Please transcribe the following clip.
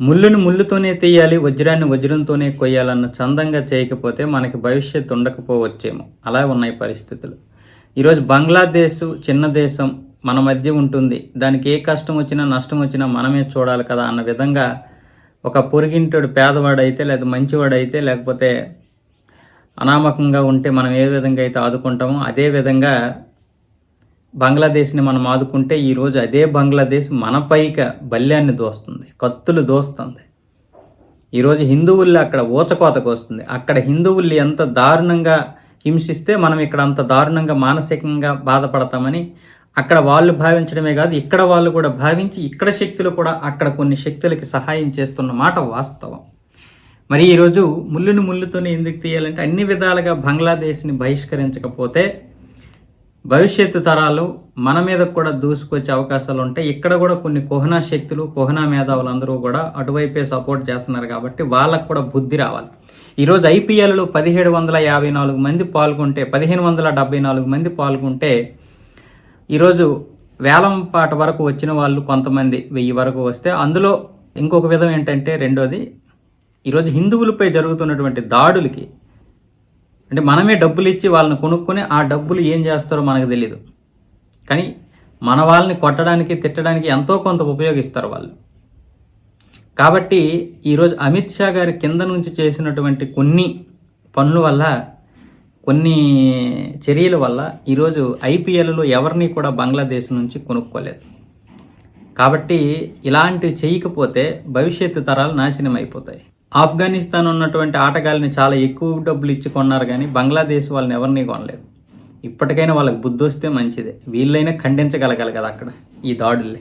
ముళ్ళును ముళ్ళుతోనే తీయాలి వజ్రాన్ని వజ్రంతోనే కొయ్యాలన్న చందంగా చేయకపోతే మనకి భవిష్యత్తు ఉండకపోవచ్చేమో. అలా ఉన్నాయి పరిస్థితులు. ఈరోజు బంగ్లాదేశ్ చిన్న దేశం మన మధ్య ఉంటుంది. దానికి ఏ కష్టం వచ్చినా నష్టం వచ్చినా మనమే చూడాలి కదా అన్న విధంగా ఒక పొరిగింటోడు పేదవాడైతే లేదా మంచివాడైతే లేకపోతే అనామకంగా ఉంటే మనం ఏ విధంగా అయితే ఆదుకుంటామో అదే విధంగా బంగ్లాదేశ్ని మనం ఆదుకుంటే ఈరోజు అదే బంగ్లాదేశ్ మన పైక బల్యాన్ని దోస్తుంది కత్తులు దోస్తుంది. ఈరోజు హిందువుల్ని అక్కడ ఊచకోతకు వస్తుంది. అక్కడ హిందువుల్ని ఎంత దారుణంగా హింసిస్తే మనం ఇక్కడ అంత దారుణంగా మానసికంగా బాధపడతామని అక్కడ వాళ్ళు భావించడమే కాదు ఇక్కడ వాళ్ళు కూడా భావించి ఇక్కడ శక్తులు కూడా అక్కడ కొన్ని శక్తులకి సహాయం చేస్తున్న మాట వాస్తవం. మరి ఈరోజు ముళ్ళుని ముళ్ళుతోనే ఎందుకు తీయాలంటే అన్ని విధాలుగా బంగ్లాదేశ్ని బహిష్కరించకపోతే భవిష్యత్తు తరాలు మన మీద కూడా దూసుకొచ్చే అవకాశాలు ఉంటాయి ఇక్కడ కూడా కొన్ని కోహనా శక్తులు కోహనా మేధావులు అందరూ కూడా అటువైపే సపోర్ట్ చేస్తున్నారు కాబట్టి వాళ్ళకు కూడా బుద్ధి రావాలి. ఈరోజు ఐపీఎల్లో పదిహేడు వందల యాభై నాలుగు మంది పాల్గొంటే పదిహేను వందల డెబ్బై నాలుగు మంది పాల్గొంటే ఈరోజు వేలం పాట వరకు వచ్చిన వాళ్ళు కొంతమంది వెయ్యి వరకు వస్తే అందులో ఇంకొక విధం ఏంటంటే రెండోది ఈరోజు హిందువులపై జరుగుతున్నటువంటి దాడులకి అంటే మనమే డబ్బులు ఇచ్చి వాళ్ళని కొనుక్కొని ఆ డబ్బులు ఏం చేస్తారో మనకు తెలియదు కానీ మన వాళ్ళని కొట్టడానికి తిట్టడానికి ఎంతో కొంత ఉపయోగిస్తారు వాళ్ళు. కాబట్టి ఈరోజు అమిత్ షా గారి కింద నుంచి చేసినటువంటి కొన్ని పనుల వల్ల కొన్ని చర్యల వల్ల ఈరోజు ఐపీఎల్లో ఎవరిని కూడా బంగ్లాదేశ్ నుంచి కొనుక్కోలేదు. కాబట్టి ఇలాంటివి చేయకపోతే భవిష్యత్తు తరాలు నాశనం అయిపోతాయి ఆఫ్ఘనిస్తాన్ ఉన్నటువంటి ఆటగాళ్ళని చాలా ఎక్కువ డబ్బులు ఇచ్చి కొన్నారు కానీ బంగ్లాదేశ్ వాళ్ళని ఎవరిని కొనలేదు. ఇప్పటికైనా వాళ్ళకి బుద్ధి వస్తే మంచిదే. వీళ్ళైనా ఖండించగలగాలి కదా అక్కడ ఈ దాడుల్ని.